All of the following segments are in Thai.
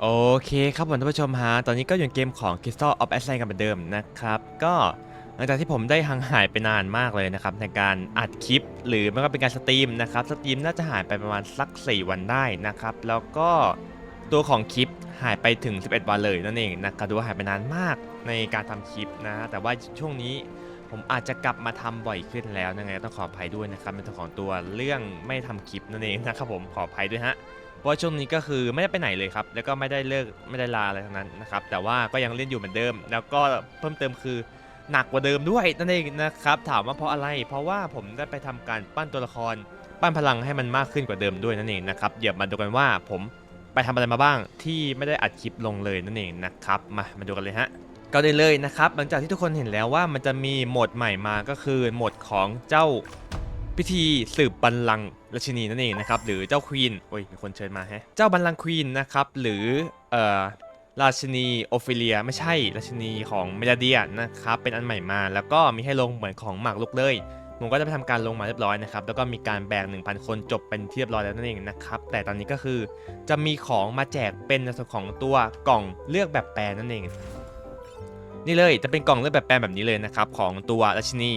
โอเคครับผมท่านผู้ชมฮะ ตอนนี้ก็อยู่ในเกมของ Crystal of Aslan กันเหมือนเดิมนะครับ ก็หลังจากที่ผมได้ห่างหายไปนานมากเลยนะครับ ในการอัดคลิปหรือไม่ก็เป็นการสตรีมนะครับ สตรีมน่าจะหายไปประมาณสัก 4 วันได้นะครับ แล้วก็ตัวของคลิปหายไปถึง 11 วันเลยนั่นเองนะครับดูว่าหายไปนานมากในการทำคลิปนะ แต่ว่าช่วงนี้ผมอาจจะกลับมาทำบ่อยขึ้นแล้วยังไงต้องขออภัยด้วยนะครับเป็นตัวของตัวเรื่องไม่ทำคลิปนั่นเองนะครับผมขออภัยด้วยฮะ ราะช่วงนี้ก็คือไม่ได้ไปไหนเลยครับ แล้วก็ไม่ได้เลิกไม่ได้ลาอะไรทั้งนั้นนะครับ แต่ว่าก็ยังเล่นอยู่เหมือนเดิม แล้วก็เพิ่มเติมคือหนักกว่าเดิมด้วยนั่นเองนะครับ ถามว่าเพราะอะไร เพราะว่าผมได้ไปทำการปั้นตัวละคร ปั้นพลังให้มันมากขึ้นกว่าเดิมด้วยนั่นเองนะครับเดี๋ยวมาดูกันว่าผมไปทำอะไรมาบ้างที่ไม่ได้อัดคลิปลงเลยนั่นเองนะครับ มามาดูกันเลยฮะก็ได้เลยนะครับ หลังจากที่ทุกคนเห็นแล้วว่ามันจะมีโหมดใหม่มาก็คือโหมดของเจ้า พิธีสืบบัลลังก์ราชินีนั่นเองนะครับหรือเจ้าควีนโอ้ยมีคนเชิญมาแฮะเจ้าบัลลังก์ควีนนะครับหรือเอ่อราชินีโอฟิเลียไม่ใช่ราชินีของเมลาเดียนะครับเป็นอันใหม่มา แล้วก็มีให้ลงเหมือนของหมากลุกเลยผมก็จะไปทำการลงมาเรียบร้อยนะครับแล้วก็มีการแบ่ง1,000 คนจบเป็นที่เรียบร้อยแล้วนั่นเองนะครับแต่ตอนนี้ก็คือจะมีของมาแจกเป็นในส่วนของตัวกล่องเลือกแบบแปลนั่นเอง นี่เลยจะเป็นกล่องเลือกแบบแปลแบบนี้เลยนะครับของตัวราชินี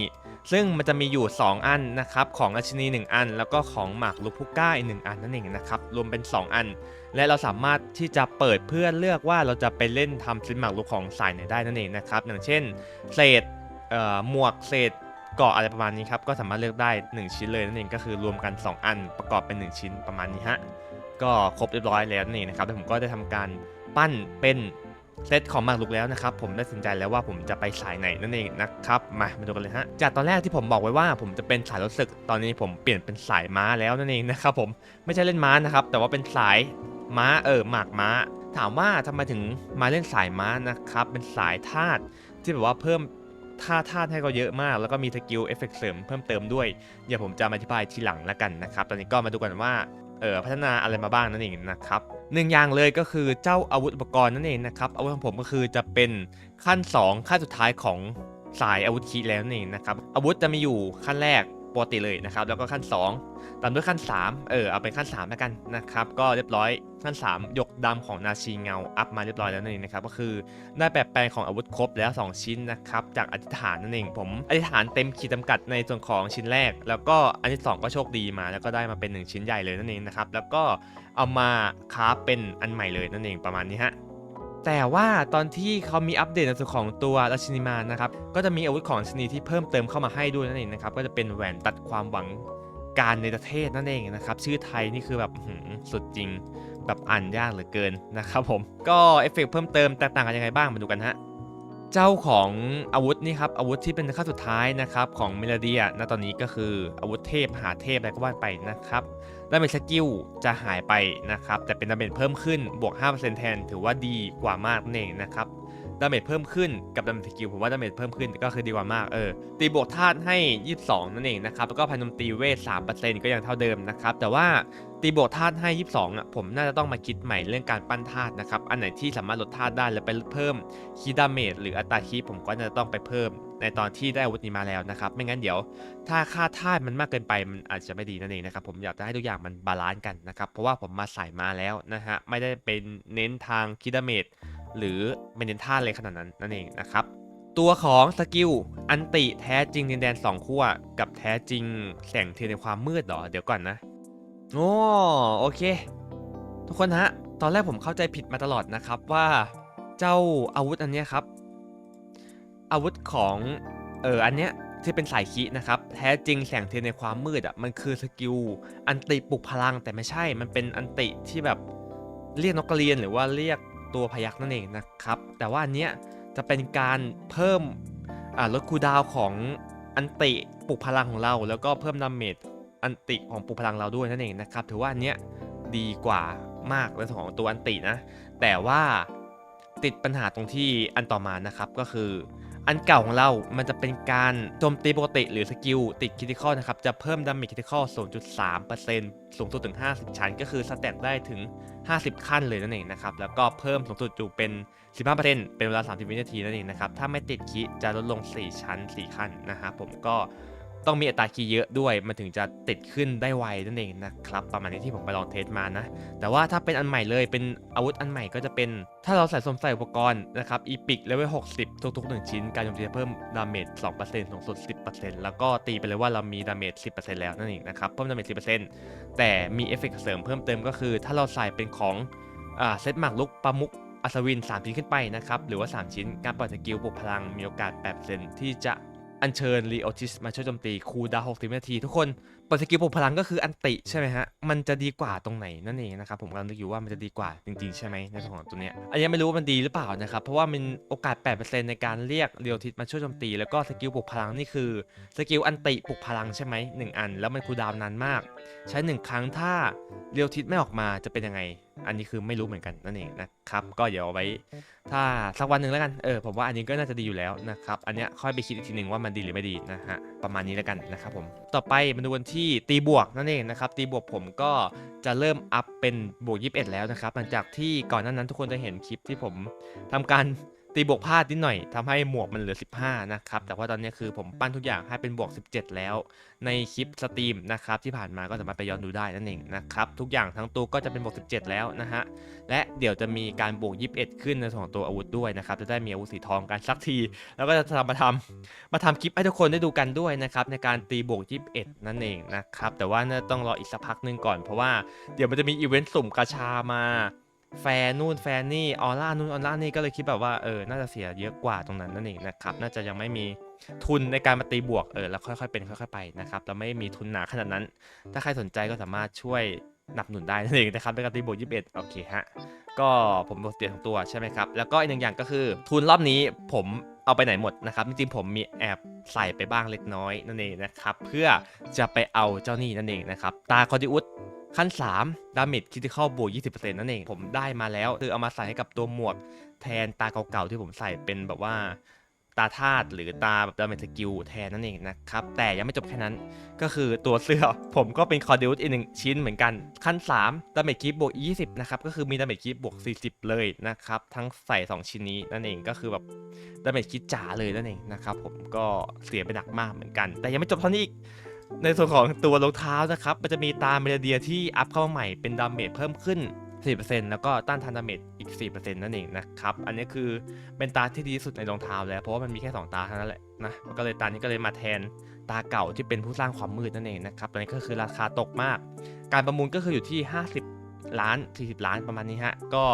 ซึ่งมันจะมีอยู่ 2 อันนะครับของราชินี 1 อัน แล้วก็ของหมากลุกพุก้าอีกหนึ่งอันนั่นเองนะครับรวมเป็น 2 อัน และเราสามารถที่จะเปิดเพื่อเลือกว่าเราจะไปเล่นทำชิ้นหมากลุกของสายไหนได้นั่นเองนะครับอย่างเช่นเศษเอ่อหมวกเศษเกาะอะไรประมาณนี้ครับก็สามารถเลือกได้ 1 ชิ้นเลยนั่นเองก็คือรวมกัน 2 อันประกอบเป็น 1 ชิ้นประมาณนี้ฮะก็ครบเรียบร้อยแล้วนั่นเองนะครับแล้วผมก็ได้ทำการปั้นเป็น เซตของหมากรุกแล้วนะครับผมได้ตัดสินใจแล้วว่าผมจะไปสายไหนนั่นเองนะครับมามาดูกันเลยฮะจากตอนแรกที่ผมบอกไว้ว่าผมจะเป็นสายรถศึกตอนนี้ผมเปลี่ยนเป็นสายม้าแล้วนั่นเองนะครับผมไม่ใช่เล่นม้านะครับแต่ว่าเป็นสายม้าเออหมากม้า ถามว่าทำไมถึงมาเล่นสายม้านะครับเป็นสายธาตุที่แบบว่าเพิ่มท่าธาตุให้เขาเยอะมาก แล้วก็มีสกิลเอฟเฟกต์เสริมเพิ่มเติมด้วย เดี๋ยวผมจะมาอธิบายทีหลังแล้วกันนะครับ ตอนนี้ก็มาดูกันว่า พัฒนาอะไรมาบ้างนั่นเองนะครับหนึ่งอย่างเลยก็คือเจ้าอาวุธอุปกรณ์นั่นเองนะครับอาวุธของผมก็คือจะเป็นขั้น 2 ขั้นสุดท้ายของสายอาวุธคีแล้วนั่นเองนะครับอาวุธจะมีอยู่ขั้นแรก ปกติเลยนะครับ แล้วก็ขั้น 2 ตามด้วยขั้น 3 เออเอาเป็นขั้น3แล้วกันนะครับ ก็เรียบร้อยขั้น 3 ยกดำของนาชีเงาอัพมาเรียบร้อยแล้วนั่นเองนะครับ ก็คือได้แบบแปลงของอาวุธครบแล้ว 2 ชิ้นนะครับ จากอธิษฐานนั่นเองผมอธิษฐานเต็มขีดจำกัดในส่วนของชิ้นแรก แล้วก็อันที่ 2 ก็โชคดีมา แล้วก็ได้มาเป็น 1 ชิ้นใหญ่เลยนั่นเองนะครับ แล้วก็เอามาคราเป็นอันใหม่เลยนั่นเองประมาณนี้ฮะ แต่ว่าตอนที่เขามีอัปเดตในส่วนของตัวราชินีมานะครับ ก็จะมีอาวุธของชินีที่เพิ่มเติมเข้ามาให้ด้วยนั่นเองนะครับ ก็จะเป็นแหวนตัดความหวังการในประเทศนั่นเองนะครับ ชื่อไทยนี่คือแบบสุดจริง แบบอ่านยากเหลือเกินนะครับผม ก็เอฟเฟกต์เพิ่มเติมแตกต่างกันยังไงบ้างมาดูกันฮะ เจ้าของอาวุธนี่ครับอาวุธที่เป็นขั้นสุดท้ายนะครับของเมลเดียณตอนนี้ก็คืออาวุธเทพหาเทพอะไรก็ว่าไปนะครับดาเมจสกิลจะหายไปนะครับแต่เป็นดาเมจเพิ่มขึ้นบวก 5%แทนถือว่าดีกว่ามากนั่นเองนะครับ ดาเมจเพิ่มขึ้นกับดาเมจสกิลผมว่าดาเมจเพิ่มขึ้นก็คือดีกว่ามากเออตีบวกธาตุให้ 22 นั่นเองนะครับแล้วก็พนมตีเวท3%ก็ยังเท่าเดิมนะครับแต่ว่าตีบวกธาตุให้ 22อะผมน่าจะต้องมาคิดใหม่เรื่องการปั้นธาตุนะครับอันไหนที่สามารถลดธาตุได้แล้วไปเพิ่มคีดาเมจหรืออัตราคีผมก็จะต้องไปเพิ่ม ในตอนที่ได้อาวุธนี้มาแล้วนะครับไม่งั้นเดี๋ยว ถ้าค่าธาตุมันมากเกินไปมันอาจจะไม่ดีนั่นเองนะครับผมอยากจะให้ทุกอย่างมันบาลานซ์กันนะครับเพราะว่าผมมาใส่มาแล้วนะฮะไม่ได้เป็นเน้นทางคีดาเมจ หรือไม่เน้นธาเลยขนาดนั้นนั่นเองนะครับ ตัวของสกิลอันติแท้จริงดินแดนสองขั้วกับแท้จริงแสงเทียนในความมืดหรอ เดี๋ยวก่อนนะโอ้โอเค ทุกคนฮะ ตอนแรกผมเข้าใจผิดมาตลอดนะครับว่าเจ้าอาวุธอันนี้ครับ อาวุธของเอออันเนี้ยที่เป็นสายคินะครับ แท้จริงแสงเทียนในความมืดอะมันคือสกิลอันติปลุกพลังแต่ไม่ใช่ มันเป็นอันติที่แบบเรียกนกกระเรียนหรือว่าเรียก ตัวพยักนั่นเองนะครับ แต่ว่าอันเนี้ยจะเป็นการเพิ่มลดคูดาวของอันติปลุกพลังของเรา แล้วก็เพิ่มดาเมจอันติของปลุกพลังเราด้วยนั่นเองนะครับ ถือว่าอันเนี้ยดีกว่ามากในส่วนของตัวอันตินะ แต่ว่าติดปัญหาตรงที่อันต่อมานะครับก็คือ อันเก่าของเรา มันจะเป็นการโจมตีปกติหรือสกิลติดคริติคอลนะครับ จะเพิ่มดาเมจคริติคอล 0.3%สูงสุดถึง 50 ชั้น ก็คือสแต็กได้ถึง 50 ขั้นเลยนั่นเองนะครับ แล้วก็เพิ่มสูงสุดอยู่เป็น 15%เป็นเวลา 30 วินาทีนั่นเองนะครับ ถ้าไม่ติดคิจะลดลง 4 ชั้น 4 ขั้นนะครับผมก็ ต้องมีอัตราคีย์เยอะด้วย มันถึงจะติดขึ้นได้ไวนั่นเองนะครับประมาณนี้ที่ผมไปลองเทสมานะ แต่ว่าถ้าเป็นอันใหม่เลยเป็นอาวุธอันใหม่ก็จะเป็น ถ้าเราใส่สมใส่อุปกรณ์นะครับอีพิกเลเวล60 ทุกๆ 1 ชิ้น การโจมตีจะเพิ่มดาเมจ2%สูงสุด 10%แล้วก็ตีไปเลยว่าเรามีดาเมจ10%แล้วนั่นเองนะครับเพิ่มดาเมจ10%แต่มีเอฟเฟกต์เสริมเพิ่มเติมก็คือ ถ้าเราใส่เป็นของเซตหมากลุกปลามุกอัศวิน 3 ชิ้นขึ้นไปนะครับ หรือว่า 3 ชิ้น การปล่อยสกิลบวกพลังมีโอกาส8%ที่จะ อัญเชิญรีโอทิสมาช่วยโจมตีคูดาวน์60นาที ทุกคนปล่อยสกิลบวกพลังก็คืออันติใช่ไหมฮะ มันจะดีกว่าตรงไหนนั่นเองนะครับ ผมกำลังนึกอยู่ว่ามันจะดีกว่าจริงๆ ใช่ไหมในส่วนของตัวเนี้ยอันนี้ไม่รู้ว่ามันดีหรือเปล่านะครับ เพราะว่ามันโอกาส 8%ในการเรียกเรียวทิสมาช่วยโจมตี แล้วก็สกิลบวกพลังนี่คือสกิลอันติปลุกพลังใช่ไหมหนึ่งอัน แล้วมันคูดาวนานมาก ใช้หนึ่งครั้งถ้าเรียวทิศไม่ออกมาจะเป็นยังไง อันนี้คือไม่รู้เหมือนกันนั่นเองนะครับ ก็เดี๋ยวเอาไว้ถ้าสักวันหนึ่งแล้วกันเออผมว่าอันนี้ก็น่าจะดีอยู่แล้วนะครับ อันเนี้ยค่อยไปคิดอีกทีหนึ่งว่ามันดีหรือไม่ดีนะฮะประมาณนี้แล้วกันนะครับผมต่อไปมาดูกันที่ตีบวกนั่นเองนะครับตีบวกผมก็จะเริ่มอัพเป็นบวก 21 แล้วนะครับหลังจากที่ก่อนหน้านั้นทุกคนจะเห็นคลิปที่ผมทำการ ตีบวกพลาดนิดหน่อยทำให้หมวกมันเหลือ 15 นะครับ แต่ว่าตอนนี้คือผมปั้นทุกอย่างให้เป็นบวก 17 แล้ว ในคลิปสตรีมนะครับที่ผ่านมาก็สามารถไปย้อนดูได้นั่นเองนะครับ ทุกอย่างทั้งตัวก็จะเป็นบวก 17 แล้วนะฮะ และเดี๋ยวจะมีการบวก 21 ขึ้นในส่วนของตัวอาวุธด้วยนะครับ จะได้มีอาวุธสีทองกันสักที แล้วก็จะทำมาทำมาทำคลิปให้ทุกคนได้ดูกันด้วยนะครับในการตีบวก 21 นั่นเองนะครับ แต่ว่าน่าต้องรออีกสักพักหนึงก่อน เพราะว่าเดี๋ยวมันจะมีอีเวนต์สุ่มกาชามา แฟนนู่นแฟนนี่ออร่านู่นออร่านี่ก็เลยคิดแบบว่าเออน่าจะเสียเยอะกว่าตรงนั้นนั่นเองนะครับน่าจะยังไม่มีทุนในการมาตีบวกเออแล้วค่อยๆเป็นค่อยๆไปนะครับแล้วไม่มีทุนหนาขนาดนั้น ถ้าใครสนใจก็สามารถช่วยหนับหนุนได้นั่นเองนะครับในการตีบวก21 โอเคฮะก็ผมบวกเตียทั้งตัวใช่ไหมครับแล้วก็อีกหนึ่งอย่างก็คือทุนรอบนี้ผมเอาไปไหนหมดนะครับจริงๆผมมีแอบใส่ไปบ้างเล็กน้อยนั่นเองนะครับเพื่อจะไปเอาเจ้านี่นั่นเองนะครับตาคอดิอุส ขั้น 3 ดาเมจคิติคอลบวก 20%นั่นเอง ผมได้มาแล้ว คือเอามาใส่ให้กับตัวหมวกแทนตาเก่าๆ ที่ผมใส่เป็นแบบว่าตาธาตุหรือตาแบบดาเมจสกิลแทนนั่นเองนะครับ แต่ยังไม่จบแค่นั้นก็คือตัวเสื้อผมก็เป็นคอร์ดิวอีกหนึ่งชิ้นเหมือนกัน ขั้น 3 ดาเมจคีบวก 20 นะครับ ก็คือมีดาเมจคีบวก 40 เลยนะครับ ทั้งใส่ 2 ชิ้นนี้นั่นเองก็คือแบบดาเมจคิดจ๋าเลยนั่นเองนะครับผมก็เสียไปหนักมากเหมือนกัน แต่ยังไม่จบเท่านี้อีก ในส่วนของตัวรองเท้านะครับ มันจะมีตาเมเดียที่อัพเข้ามาใหม่เป็นดาเมจเพิ่มขึ้น 4%แล้วก็ต้านทานดาเมจอีก 4%นั่นเองนะครับ อันนี้คือเป็นตาที่ดีที่สุดในรองเท้าแล้ว เพราะว่ามันมีแค่ 2 ตาเท่านั้นแหละนะ มันก็เลยตานี้ก็เลยมาแทนตาเก่าที่เป็นผู้สร้างความมืดนั่นเองนะครับตอนนี้ก็คือราคาตกมาก การประมูลก็คืออยู่ที่ 50 ล้าน 40 ล้านประมาณนี้ฮะ ก็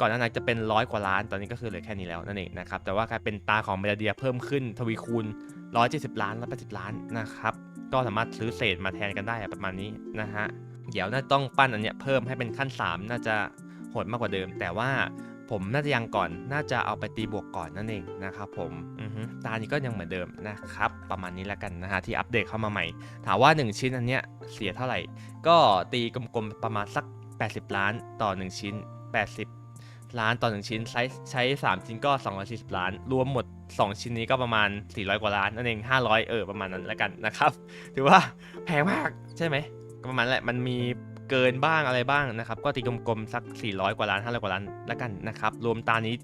ก่อนหน้านั้นจะเป็นร้อยกว่าล้าน ตอนนี้ก็คือเหลือแค่นี้แล้วนั่นเองนะครับ แต่ว่ากลายเป็นตาของเมเดียเพิ่มขึ้นทวีคูณ 170 ล้าน180ล้านนะครับ ก็สามารถซื้อเศษมาแทนกันได้ประมาณนี้นะฮะเดี๋ยวน่าต้องปั้นอันเนี้ยเพิ่มให้เป็นขั้น 3 น่าจะโหดมากกว่าเดิม แต่ว่าผมน่าจะยังก่อนน่าจะเอาไปตีบวกก่อนนั่นเองนะครับผมอือฮึตานี้ก็ยังเหมือนเดิมนะครับ ประมาณนี้แล้วกันนะฮะที่อัปเดตเข้ามาใหม่ ถามว่า 1 ชิ้นอันเนี้ยเสียเท่าไหร่ ก็ตีกลมๆประมาณสัก 80 ล้านต่อ 1 ชิ้น 80 ล้านต่อ1ชิ้นใช้ใช้ 3 ชิ้นก็240ล้าน รวมหมด 2 ชิ้นนี้ก็ประมาณ 400 กว่าล้านนั่นเอง 500 เออ ประมาณนั้นแล้วกันนะครับ ถือว่าแพงมากใช่ไหมก็ประมาณแหละมันมีเกินบ้างอะไรบ้างนะครับ ก็ตีกลมๆสัก 400 กว่าล้าน 500 กว่าล้านแล้วกันนะครับ รวมตานี้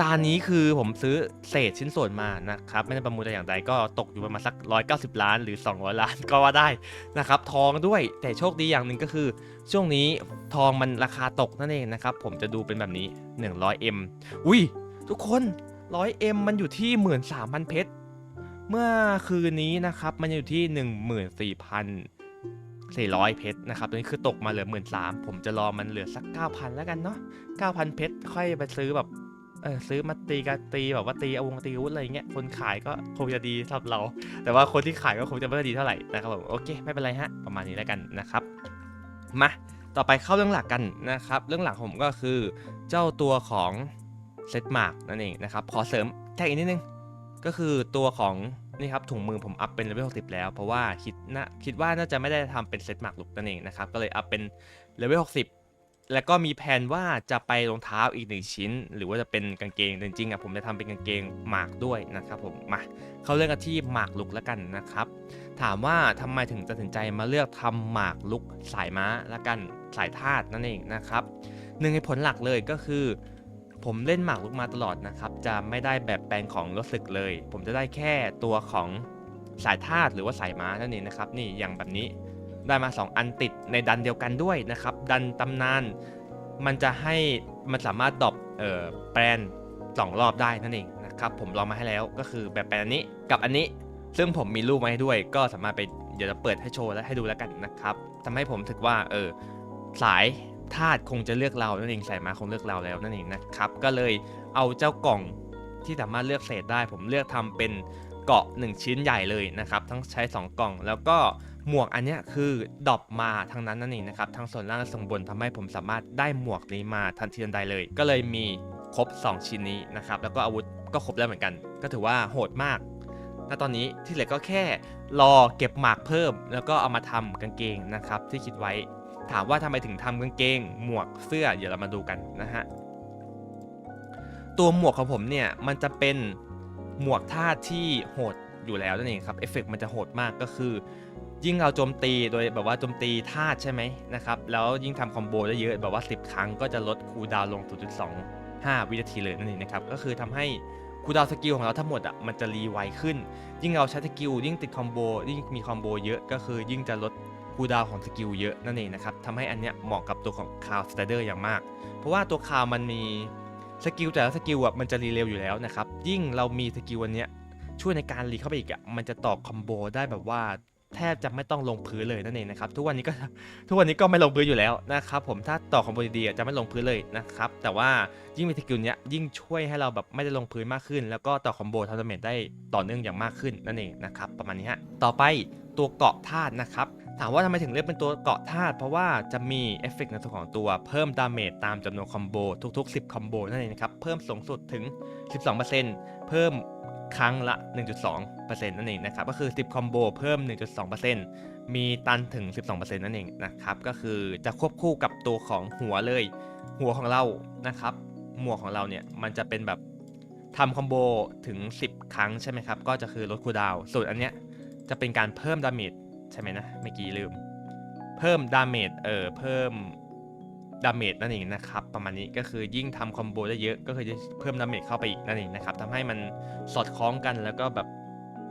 ตานี้คือผมซื้อเศษชิ้นส่วนมานะครับ ไม่ได้ประมูลแต่อย่างใดก็ตกอยู่ประมาณสัก 190 ล้านหรือ 200 ล้านก็ว่าได้นะครับ ทองด้วยแต่โชคดีอย่างหนึ่งก็คือ ช่วงนี้ทองมันราคาตกนั่นเองนะครับ ผมจะดูเป็นแบบนี้ 100M อุ้ยทุกคน 100M มันอยู่ที่ 13,000 เพชร เมื่อคืนนี้นะครับ มันอยู่ที่ 14,400 เพชรนะครับตอนนี้คือตกมาเหลือ 13,000 ผมจะรอมันเหลือสัก 9,000 แล้วกันเนาะ 9,000 เพชร ค่อยไปซื้อแบบเออซื้อมาตีกันตีแบบว่าตีอาวงตีวุธอะไรเงี้ยคนขายก็คงจะดีสำหรับเรา แต่ว่าคนที่ขายก็คงจะไม่ได้ดีเท่าไหร่นะครับผมโอเค ไม่เป็นไรฮะ ประมาณนี้แล้วกันนะครับ มาต่อไปเข้าเรื่องหลักกันนะครับ เรื่องหลักผมก็คือเจ้าตัวของเซตมาร์กนั่นเองนะครับ ขอเสริมแท็กอีกนิดนึง ก็คือตัวของนี่ครับถุงมือผมอัพเป็นเลเวล60 แล้ว เพราะว่าคิดนะคิดว่าน่าจะไม่ได้ทำเป็นเซตมาร์กลุกนั่นเองนะครับ ก็เลยอัพเป็นเลเวล60 แล้วก็มีแผนว่าจะไปรองเท้าอีกหนึ่งชิ้น หรือว่าจะเป็นกางเกง จริงๆอะผมจะทำเป็นกางเกงหมากด้วยนะครับผม มาเข้าเรื่องกันที่หมากลุกแล้วกันนะครับ ถามว่าทำไมถึงตัดสินใจมาเลือกทำหมากลุกสายม้าและกันสายธาตุนั่นเองนะครับหนึ่งในผลหลักเลยก็คือ ผมเล่นหมากลุกมาตลอดนะครับ จะไม่ได้แบบแปลงของรถศึกเลย ผมจะได้แค่ตัวของสายธาตุหรือว่าสายม้านั่นเองนะครับ นี่อย่างแบบนี้ได้มา 2 อันติดในดันเดียวกันด้วยนะครับ ดันตำนาน มันจะให้มันสามารถดรอปเอ่อแปลนสองรอบได้นั่นเองนะครับ ผมลองมาให้แล้วก็คือแบบแปลนอันนี้กับอันนี้ ซึ่งผมมีรูปมาให้ด้วย ก็สามารถไปเดี๋ยวจะเปิดให้โชว์และให้ดูแล้วกันนะครับทำให้ผมรู้สึกว่าเออสายธาตุคงจะเลือกเรานั่นเองสายมาคงเลือกเราแล้วนั่นเองนะครับ ก็เลยเอาเจ้ากล่องที่สามารถเลือกเศษได้ ผมเลือกทำเป็นเกาะ 1 ชิ้นใหญ่เลยนะครับทั้งใช้ 2 กล่อง แล้วก็หมวกอันนี้คือดรอปมาทั้งนั้นนั่นเองนะครับทั้งส่วนล่างและส่วนบนทำให้ผมสามารถได้หมวกนี้มาทันทีทันใดเลย ก็เลยมีครบ 2 ชิ้นนี้นะครับแล้วก็อาวุธก็ครบแล้วเหมือนกัน ก็ถือว่าโหดมาก ณตอนนี้ที่เหลือก็แค่รอเก็บหมากเพิ่ม แล้วก็เอามาทำกางเกงนะครับที่คิดไว้ ถามว่าทำไมถึงทำกางเกง หมวกเสื้อเดี๋ยวเรามาดูกันนะฮะตัวหมวกของผมเนี่ยมันจะเป็นหมวกท่าที่โหดอยู่แล้วนั่นเองครับเอฟเฟกต์มันจะโหดมากก็คือ ยิ่งเราโจมตีโดยแบบว่าโจมตีธาตุใช่ไหมนะครับแล้วยิ่งทำคอมโบได้เยอะแบบว่า 10 ครั้งก็จะลดคูลดาวน์ลง 0.25 วินาทีเลยนั่นเองนะครับก็คือทำให้ คูดาวสกิลของเราทั้งหมดอะมันจะรีไวขึ้น ยิ่งเราใช้สกิลยิ่งติดคอมโบยิ่งมีคอมโบเยอะก็คือยิ่งจะลดคูดาวของสกิลเยอะนั่นเองนะครับทำให้อันเนี้ยเหมาะกับตัวของคาวสไตเดอร์อย่างมาก เพราะว่าตัวคาวมันมีสกิลแต่ละสกิลอะมันจะรีเร็วอยู่แล้วนะครับยิ่งเรามีสกิลอันเนี้ยช่วยในการรีเข้าไปอีกอะมันจะต่อคอมโบได้แบบว่า แทบจะไม่ต้องลงพื้นเลยนั่นเองนะครับทุกวันนี้ก็ทุกวันนี้ก็ไม่ลงพื้นอยู่แล้วนะครับผมถ้าต่อคอมโบดีๆจะไม่ลงพื้นเลยนะครับแต่ว่ายิ่งมีสกิลเนี้ยยิ่งช่วยให้เราแบบไม่ได้ลงพื้นมากขึ้น แล้วก็ต่อคอมโบทำดาเมจได้ต่อเนื่องอย่างมากขึ้นนั่นเองนะครับประมาณนี้ฮะต่อไปตัวเกาะธาตุนะครับถามว่าทำไมถึงเลือกเป็นตัวเกาะธาตุเพราะว่าจะมีเอฟเฟกต์ในส่วนของตัวเพิ่มดาเมจตามจำนวนคอมโบทุกๆ 10 คอมโบนั่นเองนะครับเพิ่มสูงสุดถึง 12%เพิ่ม ครั้งละ 1.2%นั่นเองนะครับก็คือ 10 คอมโบเพิ่ม 1.2%มีตันถึง 12%นั่นเองนะครับก็คือจะควบคู่กับตัวของหัวเลย หัวของเรานะครับหมวกของเราเนี่ยมันจะเป็นแบบทำคอมโบถึง 10 ครั้งใช่ไหมครับ ก็จะคือลดคูดาวส่วนอันเนี้ยจะเป็นการเพิ่มดาเมจใช่ไหมนะเมื่อกี้ลืม เพิ่มดาเมจเออเพิ่ม ดาเมจนั่นเองนะครับประมาณนี้ก็คือยิ่งทำคอมโบได้เยอะก็คือจะเพิ่มดาเมจเข้าไปอีกนั่นเองนะครับทำให้มันสอดคล้องกันแล้วก็แบบ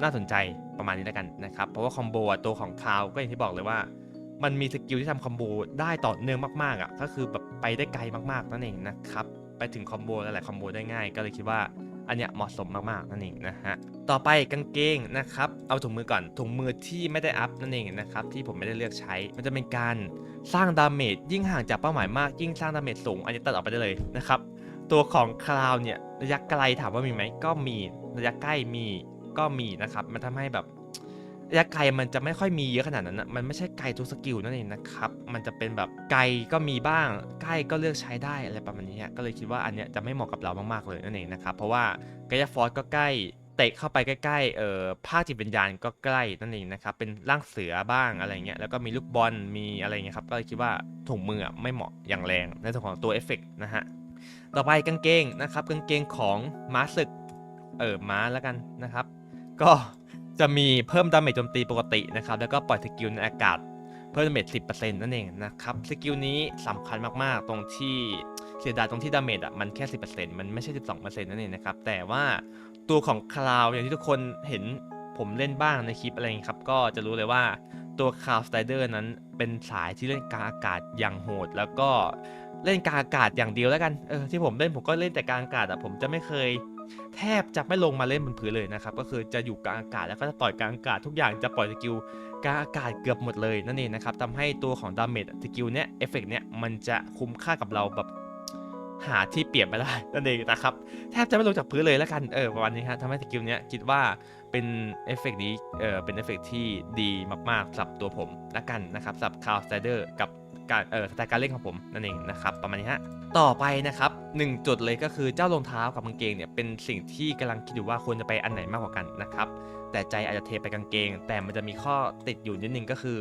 น่าสนใจประมาณนี้แล้วกันนะครับเพราะว่าคอมโบอะตัวของคาวก็อย่างที่บอกเลยว่ามันมีสกิลที่ทำคอมโบได้ต่อเนื่องมากๆอะก็คือแบบไปได้ไกลมากๆนั่นเองนะครับไปถึงคอมโบหลายๆคอมโบได้ง่าย ก็เลยคิดว่า อันเนี้ยเหมาะสมมากๆนั่นเองนะฮะต่อไปกางเกงนะครับเอาถุงมือก่อนถุงมือที่ไม่ได้อัพนั่นเองนะครับที่ผมไม่ได้เลือกใช้ มันจะเป็นการสร้างดาเมจยิ่งห่างจากเป้าหมายมากยิ่งสร้างดาเมจสูง อันนี้ตัดออกไปได้เลยนะครับตัวของคลาวเนี่ยระยะไกลถามว่ามีไหมก็มีระยะใกล้มีก็มีนะครับมันทำให้แบบ ระยะไกลมันจะไม่ค่อยมีเยอะขนาดนั้นนะมันไม่ใช่ไกลทุกสกิลนั่นเองนะครับ มันจะเป็นแบบไกลก็มีบ้าง ใกล้ก็เลือกใช้ได้อะไรประมาณนี้ก็เลยคิดว่าอันเนี้ยจะไม่เหมาะกับเรามากๆเลยนั่นเองนะครับ เพราะว่ากายฟอร์สก็ใกล้เตะเข้าไปใกล้ๆเอ่อภาคจิตวิญญาณก็ใกล้นั่นเองนะครับ เป็นร่างเสือบ้างอะไรเงี้ย แล้วก็มีลูกบอล มีอะไรเงี้ยครับ ก็เลยคิดว่าถุงมืออะไม่เหมาะอย่างแรงในส่วนของตัวเอฟเฟกต์นะฮะ ต่อไปกางเกงนะครับ กางเกงของม้าศึก เออม้าแล้วกันนะครับ ก็ จะมีเพิ่มดาเมจโจมตีปกตินะครับ แล้วก็ปล่อยสกิลในอากาศเพิ่มดาเมจ10%นั่นเองนะครับ สกิลนี้สำคัญมากๆ ตรงที่เสียดายตรงที่ดาเมจอะมันแค่ 10%มันไม่ใช่ 12%นั่นเองนะครับ แต่ว่าตัวของคลาวอย่างที่ทุกคนเห็นผมเล่นบ้างในคลิปอะไรอย่างนี้ครับ ก็จะรู้เลยว่าตัวคลาวสไตเดอร์นั้นเป็นสายที่เล่นกลางอากาศอย่างโหด แล้วก็เล่นกลางอากาศอย่างเดียวแล้วกัน เออที่ผมเล่นผมก็เล่นแต่กลางอากาศอะผมจะไม่เคย แทบจะไม่ลงมาเล่นบนพื้นเลยนะครับ ก็คือจะอยู่กลางอากาศแล้วก็จะปล่อยกลางอากาศทุกอย่างจะปล่อยสกิลกลางอากาศเกือบหมดเลยนั่นเองนะครับทำให้ตัวของดาเมจสกิลเนี้ยเอฟเฟกเนี้ยมันจะคุ้มค่ากับเราแบบหาที่เปรียบไม่ได้นั่นเองนะครับแทบจะไม่ลงจากพื้นเลยแล้วกันเออประมาณนี้ฮะทำให้สกิลเนี้ยคิดว่าเป็นเอฟเฟกนี้เออเป็นเอฟเฟกที่ดีมากๆสำหรับตัวผมละกันนะครับสำหรับคาวสไตเดอร์กับการเออสไตล์การเล่นของผมนั่นเองนะครับประมาณนี้ฮะต่อไปนะครับ หนึ่งจุดเลยก็คือเจ้ารองเท้ากับกางเกงเนี่ยเป็นสิ่งที่กำลังคิดอยู่ว่าควรจะไปอันไหนมากกว่ากันนะครับ แต่ใจอาจจะเทไปกางเกง แต่มันจะมีข้อติดอยู่นิดนึงก็คือ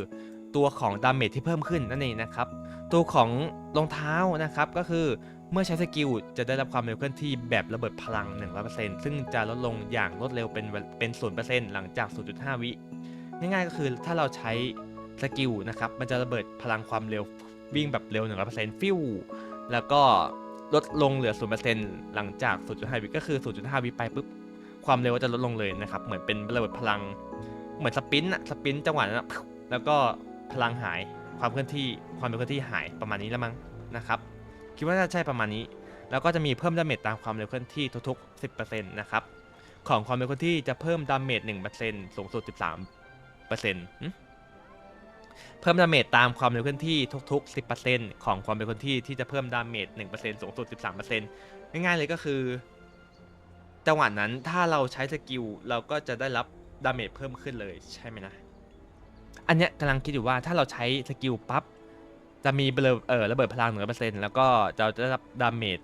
ตัวของดาเมจที่เพิ่มขึ้นนั่นเองนะครับ ตัวของรองเท้านะครับก็คือเมื่อใช้สกิลจะได้รับความเร็วเคลื่อนที่แบบระเบิดพลัง 100%ซึ่งจะลดลงอย่างรวดเร็วเป็นเป็น0%หลังจาก 0.5 วิง่ายๆก็คือถ้าเราใช้สกิลนะครับมันจะระเบิดพลังความเร็ววิ่งแบบเร็ว 100%ฟิวแล้วก็ ลดลงเหลือ 0%หลังจาก 0.5 วิก็คือ 0.5 วิไปปุ๊บ ความเร็วก็จะลดลงเลยนะครับ เหมือนเป็นระเบิดพลัง เหมือนสปินอะสปินจังหวะนั้นแล้วก็พลังหาย ความเคลื่อนที่ ความเป็นเคลื่อนที่หายประมาณนี้แล้วมั้งนะครับ คิดว่าน่าใช่ประมาณนี้ แล้วก็จะมีเพิ่มดาเมจตามความเร็วเคลื่อนที่ทุกๆ 10%นะครับ ของความเร็วเคลื่อนที่จะเพิ่มดาเมจ1%สูงสุด 13%หึ เพิ่มดาเมจตามความเร็วเคลื่อนที่ทุก ๆ 10%ของความเร็วเคลื่อนที่ที่จะเพิ่มดาเมจ1%สูงสุด 13%ง่ายๆเลยก็คือ จังหวะนั้นถ้าเราใช้สกิลเราก็จะได้รับดาเมจเพิ่มขึ้นเลยใช่ไหมนะ อันเนี้ยกำลังคิดอยู่ว่าถ้าเราใช้สกิลปั๊บจะมีเบลอเออระเบิดพลังหนึ่งเปอร์เซ็นต์แล้วก็จะได้รับดาเมจ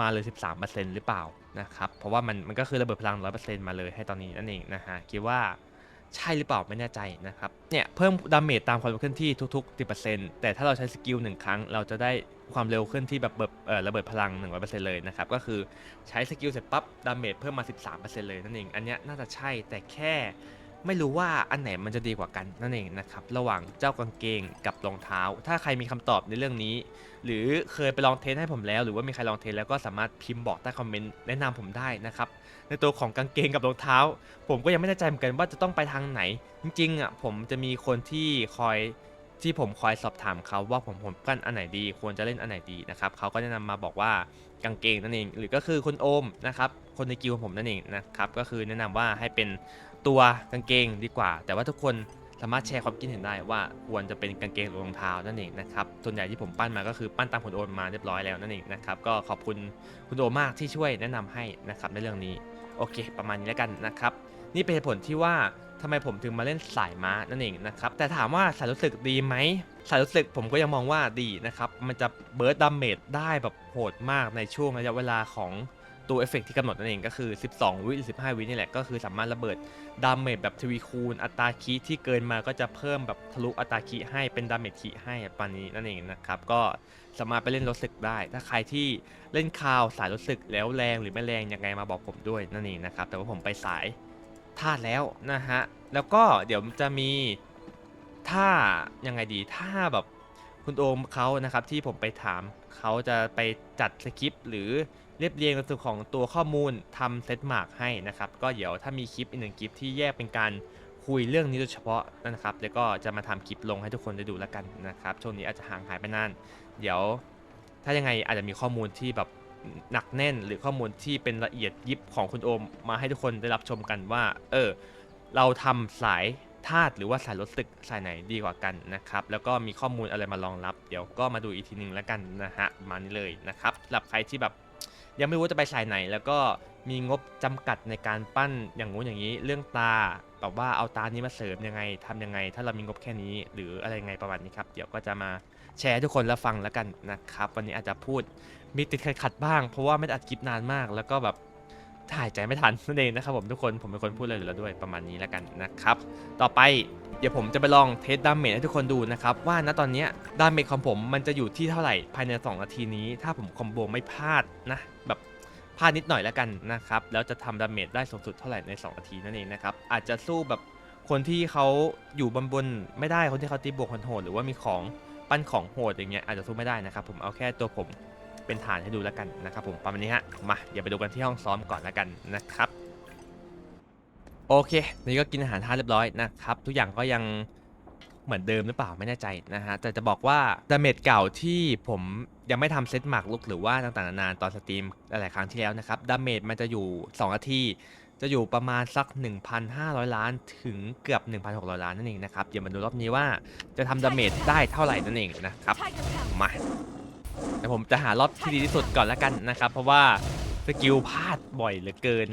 มาเลย 13%หรือเปล่านะครับ เพราะว่ามันมันก็คือระเบิดพลัง 100%มาเลยให้ตอนนี้นั่นเองนะฮะคิดว่า ใช่หรือเปล่าไม่แน่ใจนะครับ เนี่ยเพิ่มดาเมจตามความเร็วเคลื่อนที่ทุก ๆ 10%แต่ถ้าเราใช้สกิลหนึ่งครั้ง เราจะได้ความเร็วเคลื่อนที่แบบเบิดเอระเบิดพลัง 100%เลยนะครับ ก็คือใช้สกิลเสร็จปั๊บดาเมจเพิ่มมา 13%เลยนั่นเอง อันเนี้ยน่าจะใช่แต่แค่ไม่รู้ว่าอันไหนมันจะดีกว่ากันนั่นเองนะครับ ระหว่างเจ้ากางเกงกับรองเท้า ถ้าใครมีคำตอบในเรื่องนี้ หรือเคยไปลองเทสให้ผมแล้ว หรือว่ามีใครลองเทสแล้วก็สามารถพิมพ์บอกใต้คอมเมนต์แนะนำผมได้นะครับ ในตัวของกางเกงกับรองเท้า ผมก็ยังไม่แน่ใจเหมือนกันว่าจะต้องไปทางไหน จริงๆอะผมจะมีคนที่คอยที่ผมคอยสอบถามเขาว่าผมผมกันอันไหนดีควรจะเล่นอันไหนดีนะครับเขาก็แนะนำมาบอกว่ากางเกงนั่นเอง หรือก็คือคุณโอมนะครับคนในกิลของผมนั่นเองนะครับก็คือแนะนำว่าให้เป็นตัวกางเกงดีกว่า แต่ว่าทุกคนสามารถแชร์ความคิดเห็นได้ว่าควรจะเป็นกางเกงหรือรองเท้านั่นเองนะครับส่วนใหญ่ที่ผมปั้นมาก็คือปั้นตามคุณโอมมาเรียบร้อยแล้วนั่นเองนะครับก็ขอบคุณคุณโอมมากที่ช่วยแนะนำให้นะครับในเรื่องนี้ โอเค ประมาณนี้แล้วกันนะครับ นี่เป็นเหตุผลที่ว่าทำไมผมถึงมาเล่นสายม้านั่นเองนะครับ แต่ถามว่าสายรู้สึกดีไหมสายรู้สึกผมก็ยังมองว่าดีนะครับ มันจะเบิร์ดดาเมจได้แบบโหดมากในช่วงระยะเวลาของ ตัวเอฟเฟกต์ที่กำหนดนั่นเองก็คือ 12 วิหรือ 15 วินี่แหละ ก็คือสามารถระเบิดดาเมจแบบทวีคูณ อัตราคีที่เกินมาก็จะเพิ่มแบบทะลุอัตราคีให้เป็นดาเมจคีให้ปานนี้นั่นเองนะครับ ก็สามารถไปเล่นรถศึกได้ ถ้าใครที่เล่นคาวสายรถศึกแล้วแรงหรือไม่แรงยังไงมาบอกผมด้วยนั่นเองนะครับ แต่ว่าผมไปสายธาแล้วนะฮะ แล้วก็เดี๋ยวจะมีถ้ายังไงดีถ้าแบบคุณโอมเขานะครับที่ผมไปถามเขาจะไปจัดสคริปต์หรือ เรียบเรียงในส่วนของตัวข้อมูลทำเซตมาร์กให้นะครับ ก็เดี๋ยวถ้ามีคลิปอีกหนึ่งคลิปที่แยกเป็นการคุยเรื่องนี้โดยเฉพาะนะครับ แล้วก็จะมาทำคลิปลงให้ทุกคนได้ดูแล้วกันนะครับ ช่วงนี้อาจจะห่างหายไปนาน เดี๋ยว ถ้ายังไงอาจจะมีข้อมูลที่แบบหนักแน่น หรือข้อมูลที่เป็นละเอียดยิบของคุณโอม มาให้ทุกคนได้รับชมกันว่า เออ เราทำสายธาตุหรือว่าสายรถตึกสายไหนดีกว่ากันนะครับ แล้วก็มีข้อมูลอะไรมารองรับ เดี๋ยวก็มาดูอีกทีหนึงแล้วกันนะฮะมานี้เลยนะครับสำหรับใครที่แบบ ยังไม่รู้จะไปสายไหน แล้วก็มีงบจำกัดในการปั้นอย่างงู้นอย่างนี้เรื่องตาแบบว่าเอาตานี้มาเสริมยังไงทำยังไง ถ้าเรามีงบแค่นี้ หรืออะไรไงประมาณนี้ครับ เดี๋ยวก็จะมาแชร์ทุกคนแล้วฟังแล้วกันนะครับ วันนี้อาจจะพูดมีติดขัดบ้าง เพราะว่าไม่ได้อัดคลิปนานมาก แล้วก็แบบ ถ่ายใจไม่ทันนั่นเองนะครับผมทุกคนผมเป็นคนพูดเลยอยู่แล้วด้วยประมาณนี้แล้วกันนะครับ ต่อไปเดี๋ยวผมจะไปลองเทสดาเมจให้ทุกคนดูนะครับว่าณตอนนี้ดาเมจของผมมันจะอยู่ที่เท่าไหร่ภายใน 2 นาทีนี้ ถ้าผมคอมโบไม่พลาดนะแบบพลาดนิดหน่อยแล้วกันนะครับแล้วจะทำดาเมจได้สูงสุดเท่าไหร่ใน 2 นาทีนั่นเองนะครับอาจจะสู้แบบคนที่เขาอยู่บนบนไม่ได้คนที่เขาตีบวกคนโหดหรือว่ามีของปั้นของโหดอย่างเงี้ยอาจจะสู้ไม่ได้นะครับผมเอาแค่ตัวผม เป็นฐานให้ดูแล้วกันนะครับผมประมาณนี้ฮะมาเดี๋ยวไปดูกันที่ห้องซ้อมก่อนแล้วกันนะครับ โอเค นี่ก็กินอาหารทานเรียบร้อยนะครับ ทุกอย่างก็ยังเหมือนเดิมหรือเปล่าไม่แน่ใจนะฮะแต่จะบอกว่าดาเมจเก่าที่ผมยังไม่ทำเซตหมากลุกหรือว่าต่างๆนานาตอนสตรีมหลายๆครั้งที่แล้วนะครับดาเมจมันจะอยู่2นาทีจะอยู่ประมาณสัก 1,500 ล้านถึงเกือบ 1,600 ล้านนั่นเองนะครับเดี๋ยวมาดูรอบนี้ว่าจะทำดาเมจได้เท่าไหร่นั่นเองนะครับมา แต่ผมจะหารอบที่ดีที่สุดก่อนแล้วกันนะครับ เพราะว่าสกิลพลาดบ่อยเหลือเกิน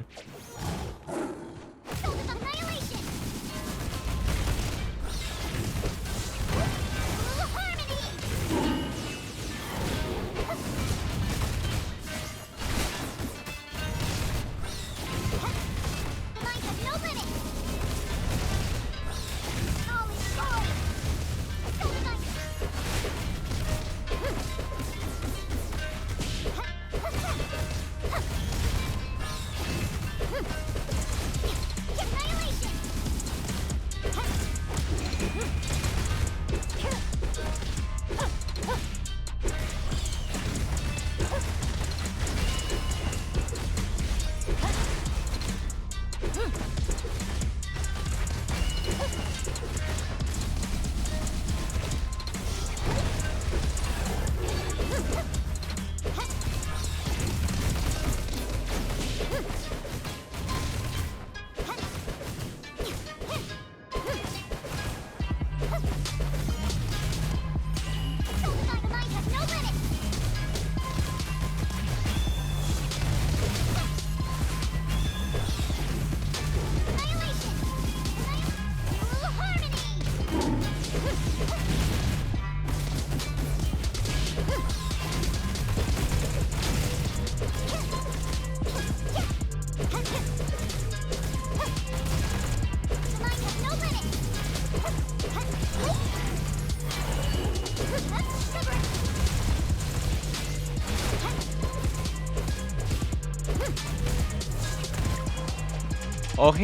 โอเค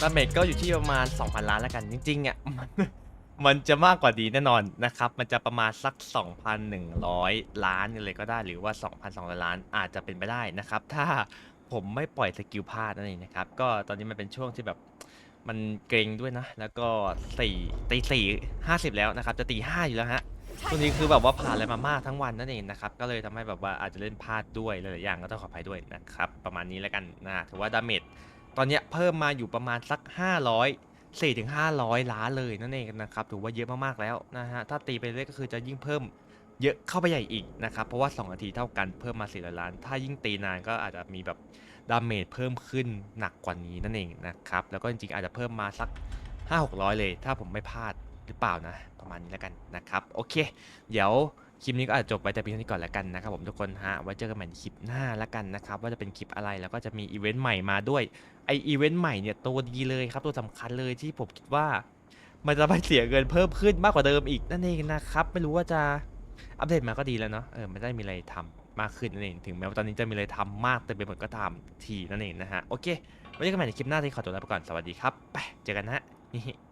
ดาเมจก็อยู่ที่ประมาณ 2,000 ล้านแล้วกัน จริงๆอะมันมันจะมากกว่าดีแน่นอนนะครับ มันจะประมาณสัก 2,100 ล้านเลยก็ได้ หรือว่า 2,200 ล้านอาจจะเป็นไปได้นะครับ ถ้าผมไม่ปล่อยสกิลพลาดนั่นเองนะครับ ก็ตอนนี้มันเป็นช่วงที่แบบมันเกรงด้วยนะ แล้วก็สี่ตีสี่ห้าสิบแล้วนะครับ จะตีห้าอยู่แล้วฮะช่วงนี้คือแบบว่าผ่านอะไรมามากทั้งวันนั่นเองนะครับ ก็เลยทำให้แบบว่าอาจจะเล่นพลาดด้วยหลายๆอย่างก็ต้องขออภัยด้วยนะครับ ประมาณนี้แล้วกันนะ ถือว่าดาเมจ ตอนนี้เพิ่มมาอยู่ประมาณสัก 500 4ถึง500 ล้านเลยนั่นเองนะครับถือว่าเยอะมากๆแล้วนะฮะถ้าตีไปเรื่อยก็คือจะยิ่งเพิ่มเยอะเข้าไปใหญ่อีกนะครับเพราะว่า 2 นาทีเท่ากันเพิ่มมา400ล้าน ถ้ายิ่งตีนานก็อาจจะมีแบบดาเมจเพิ่มขึ้นหนักกว่านี้นั่นเองนะครับแล้วก็จริงๆอาจจะเพิ่มมาสัก 5 600 เลย ถ้าผมไม่พลาดหรือเปล่านะ ประมาณนี้แล้วกันนะครับโอเค เดี๋ยว คลิปนี้ก็อาจจะจบไปแต่เพียงเท่านี้ก่อนแล้วกันนะครับผมทุกคนฮะไว้เจอกันใหม่ในคลิปหน้าแล้วกันนะครับว่าจะเป็นคลิปอะไรแล้วก็จะมีอีเวนต์ใหม่มาด้วยไออีเวนต์ใหม่เนี่ยตัวดีเลยครับตัวสำคัญเลยที่ผมคิดว่า มันจะไปเสียเงินเพิ่มขึ้นมากกว่าเดิมอีกนั่นเองนะครับไม่รู้ว่าจะอัปเดตมาก็ดีแล้วเนาะเออไม่ได้มีอะไรทำมากขึ้นนั่นเองถึงแม้ว่าตอนนี้จะมีอะไรทำมากเต็มไปหมดก็ตามทีนั่นเองนะฮะโอเคไว้เจอกันใหม่ในคลิปหน้าที่ขอตัวลาไปก่อนสวัสดีครับไปเจอกันนะฮะ